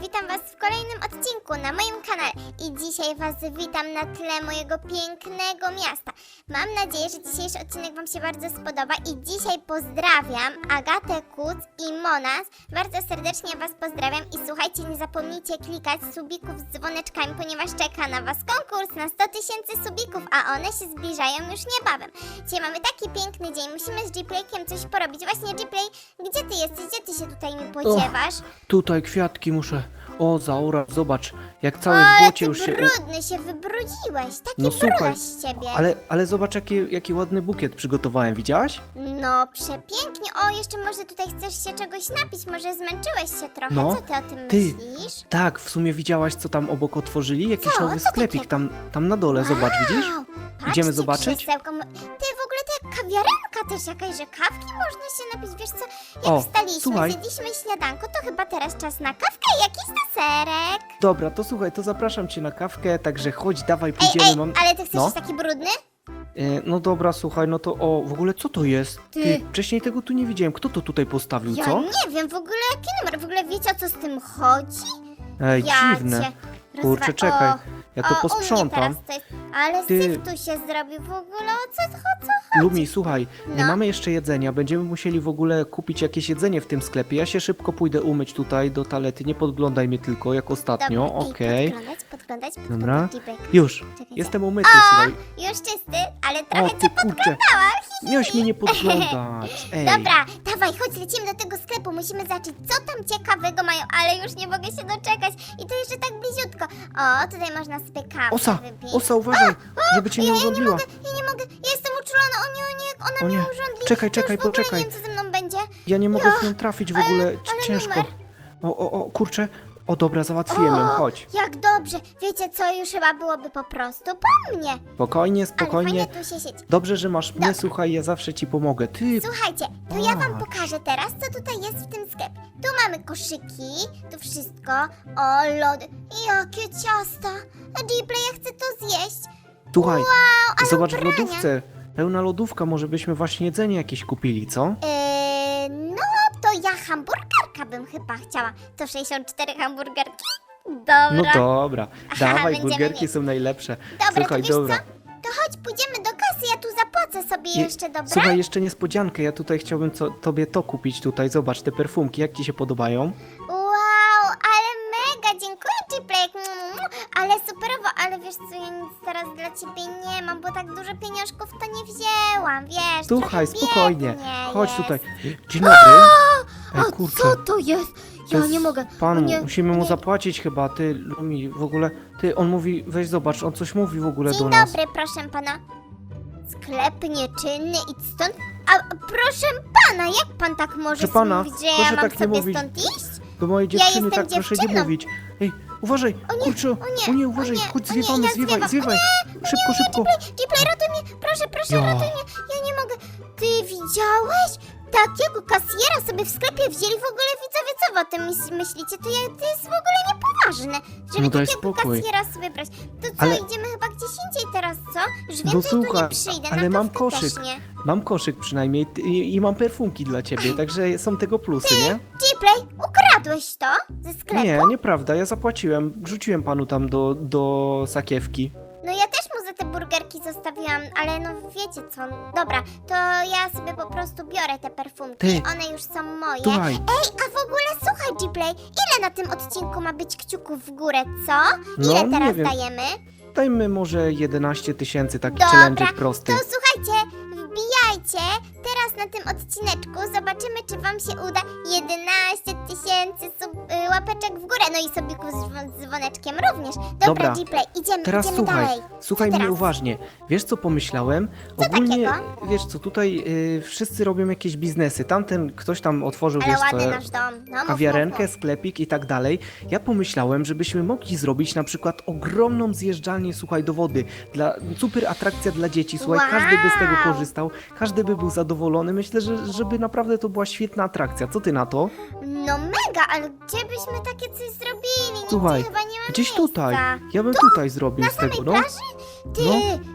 witam was w kolejnym odcinku na moim kanale i dzisiaj was witam na tle mojego pięknego miasta. Mam nadzieję, że dzisiejszy odcinek wam się bardzo spodoba i dzisiaj pozdrawiam Agatę Kuc i Monas. Bardzo serdecznie was pozdrawiam i słuchajcie, nie zapomnijcie klikać subików z dzwoneczkami, ponieważ czeka na was konkurs na 100 tysięcy subików, a one się zbliżają już niebawem. Dzisiaj mamy taki piękny dzień, musimy z Gplaykiem coś porobić. Właśnie Gplay, gdzie ty jesteś? Gdzie ty się tutaj mi podziewasz? Tutaj kwiatki muszę. O, Zaura, zobacz, jak całe w Ale błocie ty już się. brudny się wybrudziłeś, taki No słuchaj, brudaś z ciebie. Ale, ale zobacz, jaki, jaki ładny bukiet przygotowałem, widziałaś? No, przepięknie. O, jeszcze może tutaj chcesz się czegoś napić, może zmęczyłeś się trochę. No, Co ty o tym ty. myślisz? Tak, w sumie widziałaś, co tam obok otworzyli? Jakiś Co? nowy Co sklepik takiego? tam, tam na dole, zobacz, widzisz? Wow, Idziemy patrzcie, zobaczyć? krzesełko. Ty, w ogóle to kawiarenka też jakaś, że kawki można się napić. Wiesz co, jak O, wstaliśmy, słuchaj. zjedliśmy śniadanko, to chyba teraz czas na kawkę i jakiś deserek. Dobra, to słuchaj, to zapraszam cię na kawkę, także chodź, dawaj, Ej, pójdziemy. ej, mam... ale ty chcesz No. taki brudny? E, no dobra, słuchaj, no to o, w ogóle co to jest? Ty. wcześniej tego tu nie widziałem. Kto to tutaj postawił, Ja co? nie wiem, w ogóle jaki numer, w ogóle wiecie o co z tym chodzi? Ej, ja dziwne. cię Kurczę, czekaj, O, ja to o, u mnie posprzątam. teraz to jest, ale Ty. syf tu się zrobił w ogóle, o co, o co? Lumi, słuchaj, nie No. mamy jeszcze jedzenia, będziemy musieli w ogóle kupić jakieś jedzenie w tym sklepie. Ja się szybko pójdę umyć tutaj do talety, nie podglądaj mnie tylko, jak ostatnio, Dobra, ej, okej. Podglądać, podglądać, Dobra. podglądać, Dzipek. Już, Czekajcie. jestem umyty, słuchaj. już czysty, ale O, trochę ty cię kurczę, podglądała. hi, hi, miałeś mnie nie podglądać, ej. Dobra, dawaj, chodź, lecimy do tego sklepu, musimy zobaczyć, co tam ciekawego mają, ale już nie mogę się doczekać. I to jeszcze tak bliziutko. O, tutaj można sobie kawę Osa, wypić. osa, uważaj, żeby cię nie ja, ja nie mogę, ja nie mogę, ja jestem uczulona, o nie, o nie, ona O mnie nie, urządli. czekaj, już czekaj, w ogóle poczekaj. nie wiem, co ze mną będzie. Ja nie mogę w nią trafić w ogóle, ale ciężko. numer. O, o, o, kurczę, o dobra, załatwiłem ją, O, chodź. Jak dobrze, wiecie co, już chyba byłoby po prostu po mnie. Spokojnie, Ale spokojnie. fajnie tu się siedzi. Dobrze, że masz mnie, słuchaj, ja zawsze ci pomogę. Ty, Słuchajcie, to ja wam Patrz. pokażę teraz, co tutaj jest w tym sklepie. Tu mamy koszyki, tu wszystko. O, lody. Jakie ciasta. A Gplay, ja chcę to zjeść. słuchaj, ale zobacz w ubrania. lodówce. Pełna lodówka, może byśmy właśnie jedzenie jakieś kupili, co? Eee, no, to ja hamburgerka bym chyba chciała. To 64 hamburgerki? Dobra. No dobra, dawaj, będziemy burgerki mieć. są najlepsze. Dobra, Słuchaj, to wiesz dobra. co? To chodź, pójdziemy do kasy, ja tu zapłacę sobie Je- jeszcze, dobra? Słuchaj, jeszcze niespodziankę, ja tutaj chciałbym co, tobie to kupić tutaj, zobacz, te perfumki, jak ci się podobają? Wow, ale mega, dziękuję Gplay, ale superowo, ale wiesz co, ja nic teraz dla ciebie nie mam, bo tak dużo pieniążków to nie wzięłam, wiesz, Słuchaj, trochę spokojnie, biednie chodź jest. tutaj. Dzień dobry. Ej, A kurczę, co to jest? Ja nie mogę. Pan, o nie, musimy mu nie. zapłacić chyba, ty, Lumi, w ogóle, ty, on mówi, weź zobacz, on coś mówi w ogóle do Dzień nas. dobry, proszę pana. Sklep nieczynny, idź stąd. A proszę pana, jak pan tak może Proszę pana, mówić, że ja proszę mam tak nie sobie mówić. stąd iść? Do mojej dziewczyny jestem tak proszę nie dziewczyną. mówić. Ej, uważaj, O nie, kurczę, o nie, o nie, uważaj, chodź, zwiewamy, ja zwiewaj, zwiewam. zwiewaj. Szybko, szybko. Gplay, ratuj mnie, proszę, proszę, Ja. ratuj mnie. Ja nie mogę. Ty widziałeś? Takiego kasjera sobie w sklepie wzięli w ogóle widzowie, co wy o tym myślicie? To, ja, to jest w ogóle niepoważne, żeby No daj takiego spokój. kasjera sobie brać. To co, Ale- idziemy chyba gdzieś indziej teraz, co? Już No więcej tu nie słuchaj, przyjdę, ale na mam kawkę koszyk. Też nie. Mam koszyk przynajmniej ty- i, i mam perfumki dla ciebie, także są tego plusy, nie? Gplay, ukradłeś to ze sklepu? Nie, nieprawda, ja zapłaciłem, wrzuciłem panu tam do, do sakiewki. No ja też te burgerki zostawiłam, ale no wiecie co, dobra, to ja sobie po prostu biorę te perfumki, Ty. one już są moje. Słuchaj, Ej, a w ogóle słuchaj Gplay, ile na tym odcinku ma być kciuków w górę, co? No, Ile nie teraz wiem. dajemy? dajmy może 11 tysięcy, taki Dobra, challenge prosty. To słuchajcie, wbijajcie teraz na tym odcineczku, zobaczymy czy wam się uda 11 tysięcy y, łapeczek w górę, no i sobie z dzwoneczkiem również. Dobra, Dobra. Gplay, idziemy, Teraz idziemy słuchaj, dalej. słuchaj Co mnie teraz? uważnie. Wiesz co pomyślałem? Ogólnie, takiego? wiesz co, tutaj y, wszyscy robią jakieś biznesy. Tamten ktoś tam otworzył, Ale wiesz ładny nasz dom. No, mów, kawiarenkę, mów, mów. sklepik i tak dalej. Ja pomyślałem, żebyśmy mogli zrobić na przykład ogromną zjeżdżalnię, słuchaj, do wody. Dla, super atrakcja dla dzieci, słuchaj, każdy by z tego korzystał, każdy by był zadowolony. Myślę, że żeby naprawdę to była świetna atrakcja. Co ty na to? No mega, ale gdzie byśmy takie coś zrobili? Słuchaj, Nigdzie chyba nie ma Gdzieś miejsca. tutaj. Ja bym tutaj zrobił Na z tego, no. plaży? Ty, No.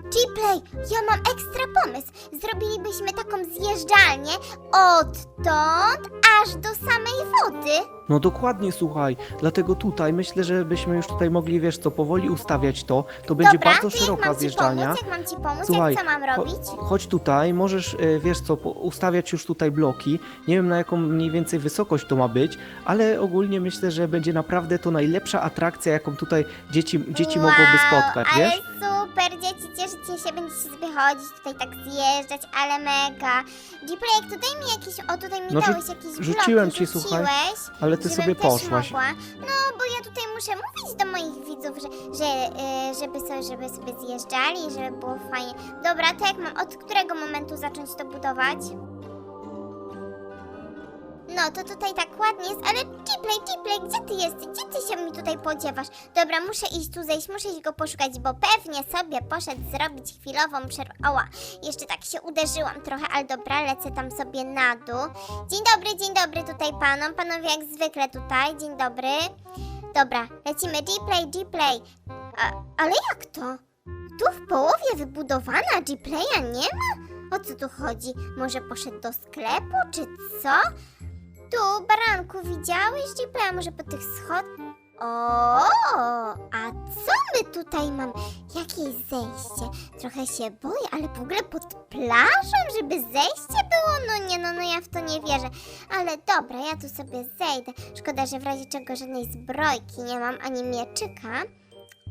G-Play, ja mam ekstra pomysł. Zrobilibyśmy taką zjeżdżalnię odtąd aż do samej wody. No dokładnie, słuchaj. Dlatego tutaj myślę, że byśmy już tutaj mogli, wiesz co, powoli ustawiać to. To będzie Dobra, bardzo jak szeroka mam ci zjeżdżalnia. pomóc? Jak mam ci pomóc? Słuchaj, jak co mam cho- robić? chodź tutaj, możesz, e, wiesz co, po- ustawiać już tutaj bloki. Nie wiem na jaką mniej więcej wysokość to ma być, ale ogólnie myślę, że będzie naprawdę to najlepsza atrakcja, jaką tutaj dzieci, dzieci wow, mogłoby spotkać, ale wiesz? super, dzieci, cieszycie się, będziecie sobie chodzić, tutaj tak zjeżdżać, ale mega. Jak tutaj mi jakieś, o tutaj mi No, rzu- dałeś jakieś rzuciłem bloki, ci, słuchaj, rzuciłeś, Ale ty sobie poszłaś. Mogła. No, bo ja tutaj muszę mówić do moich widzów, że, że y, żeby, sobie, żeby sobie zjeżdżali, żeby było fajnie. Dobra, to jak mam, od którego momentu zacząć to budować? No, to tutaj tak ładnie jest, ale Gplay, Gplay, gdzie ty jesteś? Gdzie ty się mi tutaj podziewasz? Dobra, muszę iść tu zejść, muszę iść go poszukać, bo pewnie sobie poszedł zrobić chwilową przerwę. Ała, jeszcze tak się uderzyłam trochę, ale dobra, lecę tam sobie na dół. Dzień dobry, dzień dobry tutaj panom, panowie jak zwykle tutaj, dzień dobry. Dobra, lecimy, Gplay, ale jak to? Tu w połowie wybudowana Gplaya nie ma? O co tu chodzi? Może poszedł do sklepu, czy co? Tu, baranku, widziałeś Gplaya? Może po tych schodach? O, a co my tutaj mam? Jakieś zejście? Trochę się boję, ale w ogóle pod plażą, żeby zejście było? No nie, no, no ja w to nie wierzę. Ale dobra, ja tu sobie zejdę. Szkoda, że w razie czego żadnej zbrojki nie mam, ani mieczyka.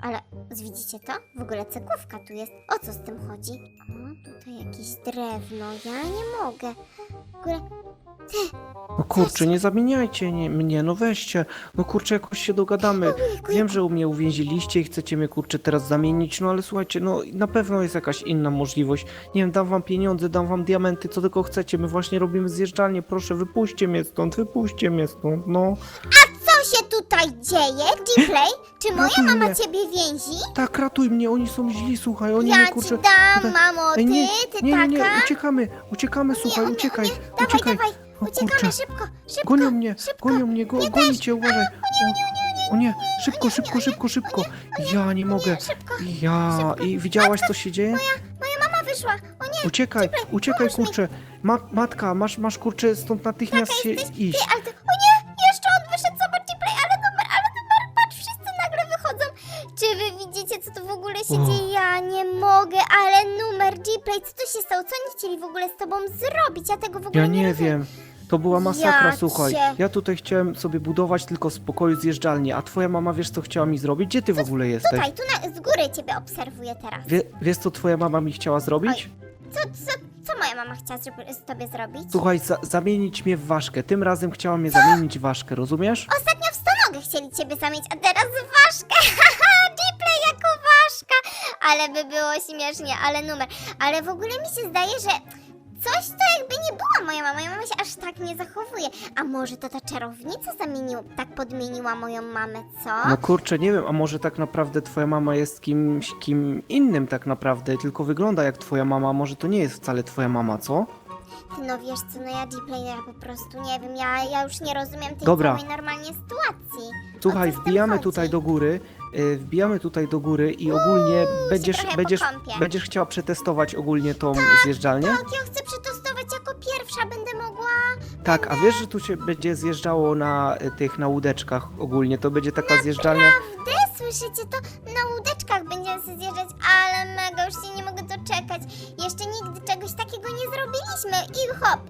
Ale widzicie to? W ogóle cegłówka tu jest. O co z tym chodzi? O, tutaj jakieś drewno. Ja nie mogę. W ogóle... No kurczę, nie zamieniajcie nie, mnie, no weźcie. No kurczę, jakoś się dogadamy. Ojejku, Wiem, że u mnie uwięziliście i chcecie mnie kurczę teraz zamienić, no ale słuchajcie, no na pewno jest jakaś inna możliwość. Nie wiem, dam wam pieniądze, dam wam diamenty, co tylko chcecie. My właśnie robimy zjeżdżalnię, proszę, wypuśćcie mnie stąd, wypuśćcie mnie stąd, no. Co się tutaj dzieje, Gplay? Czy moja Ratuj mama mnie. ciebie więzi? Tak, ratuj mnie, oni są źli, słuchaj, oni Ja mnie ci kurczę... dam, tutaj- mamo, ty, Ej, nie, ty nie, nie, nie, taka. uciekamy, uciekamy, słuchaj, nie, uciekaj, nie, dawaj, uciekaj. dawaj, O uciekamy kurczę. szybko, szybko. Gonią mnie, szybko. gonią mnie, go, Nie gonicie, uważaj. O, o nie, szybko, szybko, szybko, szybko. Ja nie mogę. Szybko. Ja, i widziałaś co się dzieje? Moja mama wyszła. O nie, Uciekaj, uciekaj pomóż mi. kurczę. Ma, matka, masz, masz kurczę stąd natychmiast się jesteś? iść. Ty, ale ty, się dzieje? Ja nie mogę, ale numer, Gplay, co tu się stało? Co oni chcieli w ogóle z tobą zrobić? Ja tego w ogóle Ja nie, nie rozumiem. wiem. To była masakra, Ja słuchaj. cię. Ja tutaj chciałem sobie budować tylko z pokoju zjeżdżalnię, a twoja mama wiesz co chciała mi zrobić? Gdzie ty w ogóle jesteś? Tutaj, tu na, z góry ciebie obserwuję teraz. Wie, wiesz co twoja mama mi chciała zrobić? Co, co, co moja mama chciała z tobie zrobić? Słuchaj, za, zamienić mnie w ważkę. Tym razem chciała mnie zamienić w ważkę, rozumiesz? Ostatnio w stonogę chcieli ciebie zamieć, a teraz w ważkę. Ale by było śmiesznie, ale numer. Ale w ogóle mi się zdaje, że coś to jakby nie była moja mama. Moja mama się aż tak nie zachowuje. A może to ta czarownica zamieniła, tak podmieniła moją mamę, co? No kurczę, nie wiem, a może tak naprawdę twoja mama jest kimś, kim innym tak naprawdę, tylko wygląda jak twoja mama, może to nie jest wcale twoja mama, co? Ty, No wiesz co, no ja Gplay, ja po prostu nie wiem, ja, ja już nie rozumiem tej Dobra. całej normalnie sytuacji. Słuchaj, co tym wbijamy chodzi? tutaj do góry, y, wbijamy tutaj do góry i ogólnie będziesz, trochę będziesz, pokąpię. będziesz chciała przetestować ogólnie tą zjeżdżalnię? Tak, ja chcę przetestować jako pierwsza, będę mogła. Tak, a wiesz, że tu się będzie zjeżdżało na y, tych, na łódeczkach ogólnie, to będzie taka zjeżdżalnia, Naprawdę? Słyszycie to? Na łódeczkach będziemy sobie zjeżdżać, ale mega, już się nie mogę doczekać. Jeszcze nigdy czegoś takiego nie zrobiliśmy. I hop.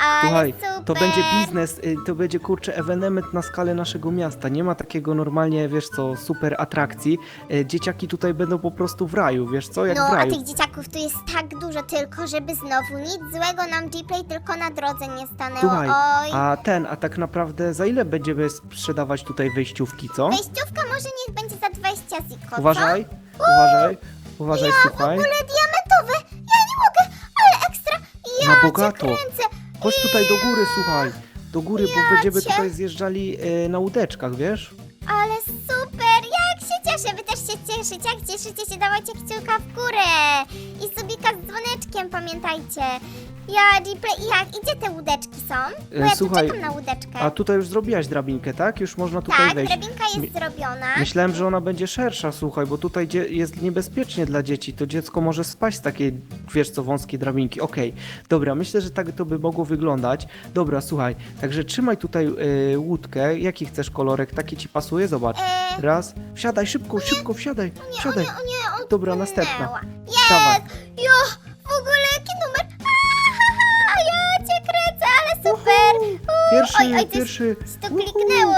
Ale Słuchaj, super. to będzie biznes, y, to będzie kurczę ewenement na skalę naszego miasta. Nie ma takiego normalnie, wiesz co, super atrakcji. Y, Dzieciaki tutaj będą po prostu w raju, wiesz co, jak No, w a raju. tych dzieciaków tu jest tak dużo, tylko żeby znowu nic złego nam Gplay tylko na drodze nie stanęło. Słuchaj, Oj. a ten, a tak naprawdę za ile będziemy sprzedawać tutaj wejściówki, co? Wejściówka może niech będzie za 20 ziko, Uważaj, uważaj, uważaj, Ja słuchaj. w ogóle diamentowe! Ja nie mogę, ale ekstra! Ja Na cię bogato. kręcę! Chodź tutaj do góry, słuchaj. Do góry, bo będziemy tutaj zjeżdżali y, na łódeczkach, wiesz? Ale super! Jak się cieszę! Wy też się cieszycie. Jak cieszycie się, dawajcie kciuka w górę! I subika z dzwoneczkiem, pamiętajcie! Ja, Gplay, jak? I gdzie te łódeczki są? Bo E, ja słuchaj, czekam na łódeczkę. A tutaj już zrobiłaś drabinkę, tak? Już można tutaj tak, wejść. drabinka jest Mi- zrobiona. Myślałem, że ona będzie szersza, słuchaj, bo tutaj dzie- jest niebezpiecznie dla dzieci. To dziecko może spaść z takiej, wiesz co, wąskiej drabinki. Okej, dobra, myślę, że tak to by mogło wyglądać. Dobra, słuchaj, także trzymaj tutaj y, łódkę. Jaki chcesz kolorek? Taki ci pasuje? Zobacz. E, Raz, wsiadaj, szybko, szybko, wsiadaj, wsiadaj. nie, o nie, odpłynęła. Dobra, następna. Jest! Dawaj. Jo, w ogóle jaki numer? Super! Uuu, Pierwszy, oj, oj, pierwszy. coś to Uhu. kliknęło.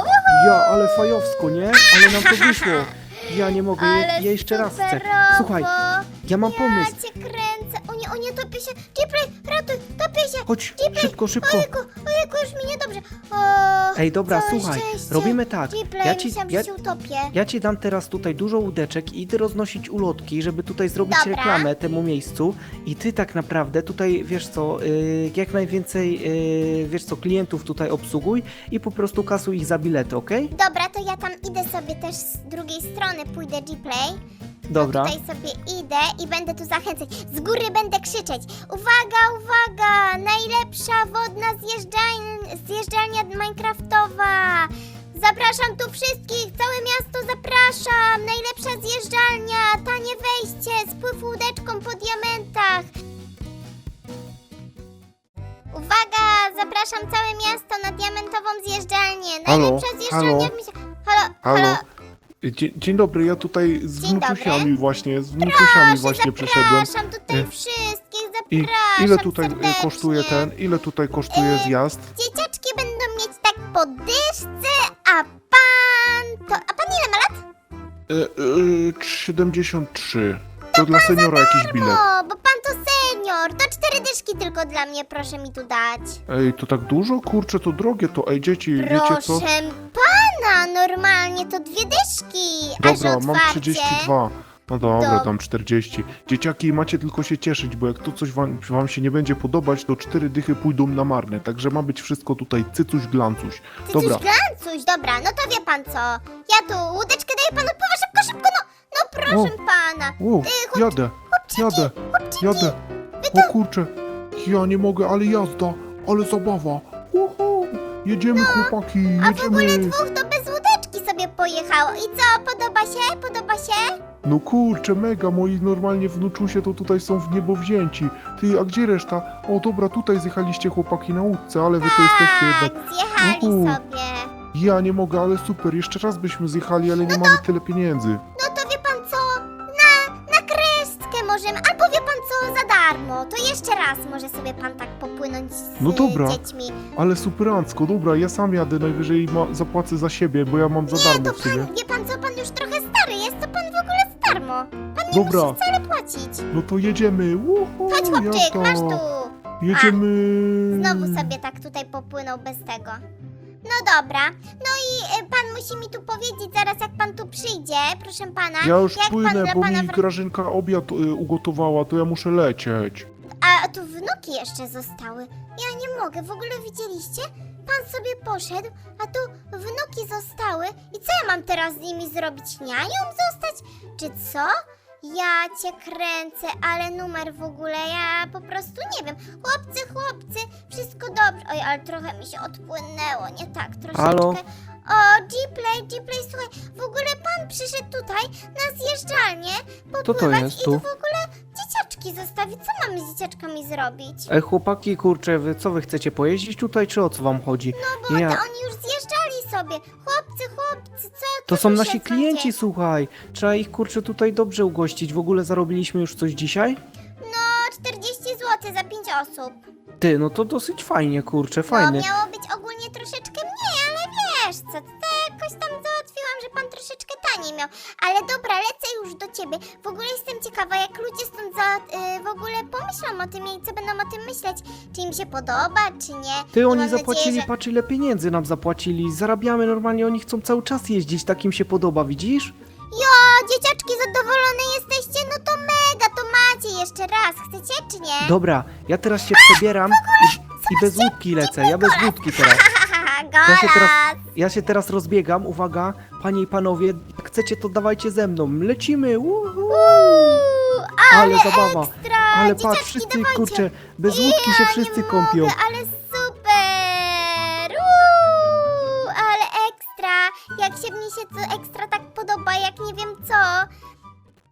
Uhu. Ja, ale fajowsko, nie? Ale nam to wyszło. Ja nie mogę, ja, Ale ja jeszcze raz chcę. superowo. Słuchaj, ja mam pomysł. Ja cię kręcę. O nie, o nie, topię się. Jeepray, ratuj, topię się. Chodź, Jeepray, szybko, szybko. Ojejku, ojejku, już mi niedobrze. O, Ej, dobra, całe słuchaj, szczęście. robimy tak. Ja ci- ja- że się utopię. Ja ci dam teraz tutaj dużo łódeczek i idę roznosić ulotki, żeby tutaj zrobić Dobra. reklamę temu miejscu. I ty tak naprawdę tutaj, wiesz co, y, jak najwięcej, y, wiesz co, klientów tutaj obsługuj i po prostu kasuj ich za bilety, okej? Dobra, to ja tam idę sobie też z drugiej strony, pójdę G-Play. Dobra. Tutaj sobie idę i będę tu zachęcać. Z góry będę krzyczeć. Uwaga, uwaga! Najlepsza wodna zjeżdżalnia, zjeżdżalnia Minecraftowa! Zapraszam tu wszystkich, całe miasto zapraszam! Najlepsza zjeżdżalnia, tanie wejście, spływ łódeczką po diamentach. Uwaga, zapraszam całe miasto na diamentową zjeżdżalnię. Halo, Najlepsza zjeżdżalnia halo. w mieście. Halo, halo. Halo? Dzień, dzień dobry, ja tutaj z Dzień wnuczusiami właśnie, z wnuczusiami Proszę, właśnie przyszedłem. zapraszam tutaj E, wszystkich, I zapraszam ile tutaj e, serdecznie. kosztuje ten, ile tutaj kosztuje E, zjazd? Dzieciaczki E, e, 73. To dla seniora jakiś bilet. O, bo pan to senior, to cztery dyszki tylko dla mnie proszę mi tu dać. Ej, to tak dużo? Kurczę, to drogie to. Ej, dzieci, wiecie co? Proszę pana, normalnie to dwie dyszki. a że Dobra, mam otwarcie. 32. No dobra, Dob- dam 40. Dzieciaki, macie tylko się cieszyć, bo jak tu coś wam, wam się nie będzie podobać, to cztery dychy pójdą na marne. Także ma być wszystko tutaj cycuś glancuś. Ty Dobra, coś glancuś, dobra, no to wie pan co. Ja tu łódeczkę daję panu, pływa szybko, szybko, no, no proszę pana. o, chłop- jadę, jadę. Chłopczyki, Jadę. O kurczę, ja nie mogę, ale jazda, ale zabawa. Uhu. Jedziemy chłopaki, No, a w ogóle jedziemy. dwóch to bez łódeczki sobie pojechało. I co, podoba się? Podoba się? No kurczę, mega, moi normalnie wnuczusie to tutaj są w niebo wzięci. Ty, a gdzie reszta? O dobra, tutaj zjechaliście chłopaki na łódce, ale wy to jesteście jednak. Tak, zjechali Uhu. sobie. Ja nie mogę, ale super, jeszcze raz byśmy zjechali, ale nie mamy tyle pieniędzy. No to wie pan co? Na, na kreskę możemy, albo wie pan co, za darmo. To jeszcze raz może sobie pan tak popłynąć z No dobra. dziećmi. Ale superancko, dobra, ja sam jadę, najwyżej ma, zapłacę za siebie, bo ja mam za Nie, darmo to w sumie. pan, wie pan co, pan już darmo. Pan nie Dobra. musi wcale płacić. No to jedziemy, Uhu, Chodź chłopczyk, masz tu. Jedziemy. Znowu sobie tak tutaj popłynął bez tego. No dobra, no i y, pan musi mi tu powiedzieć zaraz jak pan tu przyjdzie, proszę pana. Ja już jak płynę, bo mi wr- Grażynka obiad y, ugotowała, to ja muszę lecieć. A tu wnuki jeszcze zostały. Ja nie mogę, w ogóle widzieliście? Pan sobie poszedł, a tu wnuki zostały. I co ja mam teraz z nimi zrobić? Nianią zostać? Czy co? Ja cię kręcę, ale numer w ogóle, ja po prostu nie wiem. Chłopcy, chłopcy, wszystko dobrze. Oj, ale trochę mi się odpłynęło, nie tak, troszeczkę. Halo? O, G-Play, G-Play, słuchaj, w ogóle pan przyszedł tutaj na zjeżdżalnię to popływać jest i tu? w ogóle dzieciaczki zostawić. Co mamy z dzieciaczkami zrobić? Ej, chłopaki, kurczę, wy co wy chcecie pojeździć tutaj, czy o co wam chodzi? No bo to oni już zjeżdżali sobie. Chłopcy, chłopcy, co To tu są nasi klienci, słuchaj. Trzeba ich kurczę tutaj dobrze ugościć. W ogóle zarobiliśmy już coś dzisiaj? No, 40 zł za 5 osób. Ty, no to dosyć fajnie, kurczę, fajny. No, miało być ogólnie troszeczkę mniej, ale wiesz co, to jakoś tam załatwiłam, że pan troszeczkę taniej miał. Ale dobra, już do ciebie. W ogóle jestem ciekawa, jak ludzie stąd za, y, w ogóle pomyślą o tym i co będą o tym myśleć. Czy im się podoba, czy nie. Ty, I oni zapłacili, nadzieję, że... patrz ile pieniędzy nam zapłacili. Zarabiamy normalnie, oni chcą cały czas jeździć, tak im się podoba, widzisz? Jo, dzieciaczki zadowolone jesteście? No to mega, to macie jeszcze raz. Chcecie, czy nie? Dobra, ja teraz się przebieram i, i bez łódki lecę, ja bez łódki teraz. Haha, Ja się teraz! Ja się teraz rozbiegam, uwaga, panie i panowie, jak chcecie to dawajcie ze mną, lecimy, uhu. Uuu, ale, Ale zabawa. ekstra! Ale patrz, wszyscy, dawajcie. kurczę, bez łódki się wszyscy kąpią. Ale super! Uuu, ale ekstra! Jak się mi się to ekstra tak podoba, jak nie wiem co.